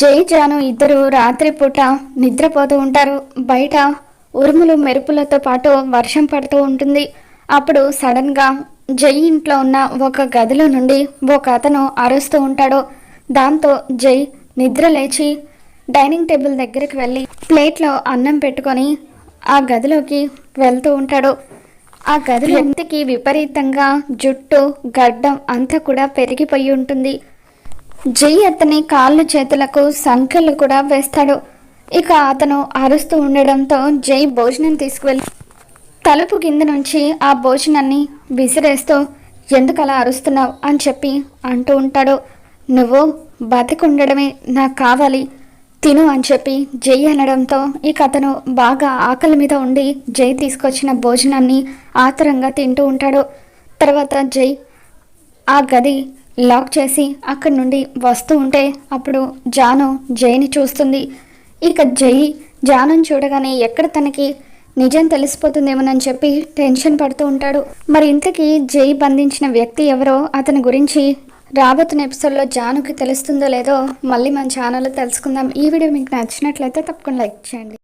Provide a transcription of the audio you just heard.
జై జాను ఇద్దరు రాత్రిపూట నిద్రపోతూ ఉంటారు. బయట ఉరుములు మెరుపులతో పాటు వర్షం పడుతూ ఉంటుంది. అప్పుడు సడన్గా జై ఇంట్లో ఉన్న ఒక గదిలో నుండి ఒక అతను అరుస్తూ ఉంటాడు. దాంతో జై నిద్ర లేచి డైనింగ్ టేబుల్ దగ్గరికి వెళ్ళి ప్లేట్లో అన్నం పెట్టుకొని ఆ గదిలోకి వెళ్తూ ఉంటాడు. ఆ గదిలో వ్యక్తికి విపరీతంగా జుట్టు గడ్డం అంతా కూడా పెరిగిపోయి ఉంటుంది. జై అతని కాళ్ళు చేతులకు సంఖ్యలు కూడా వేస్తాడు. ఇక అతను అరుస్తూ ఉండడంతో జై భోజనం తీసుకువెళ్ళి తలుపు కింద నుంచి ఆ భోజనాన్ని విసిరేస్తూ ఎందుకు అలా అరుస్తున్నావు? అని చెప్పి అంటూ ఉంటాడు. నువ్వు బతికుండడమే నాకు కావాలి. తిను అని చెప్పి జై అనడంతో ఇక అతను బాగా ఆకలి మీద ఉండి జై తీసుకొచ్చిన భోజనాన్ని ఆతరంగా తింటూ ఉంటాడు. తర్వాత జై ఆ గది లాక్ చేసి అక్కడి నుండి వస్తూ ఉంటే అప్పుడు జాను జైని చూస్తుంది. ఇక జై జానుని చూడగానే ఎక్కడ తనకి నిజం తెలిసిపోతుందేమోనని చెప్పి టెన్షన్ పడుతూ ఉంటాడు. మరి ఇంతకీ జై బంధించిన వ్యక్తి ఎవరో అతని గురించి రాబోతున్న ఎపిసోడ్లో జానుకి తెలుస్తుందో లేదో మళ్ళీ మన ఛానల్లో తెలుసుకుందాం. ఈ వీడియో మీకు నచ్చినట్లయితే తప్పకుండా లైక్ చేయండి.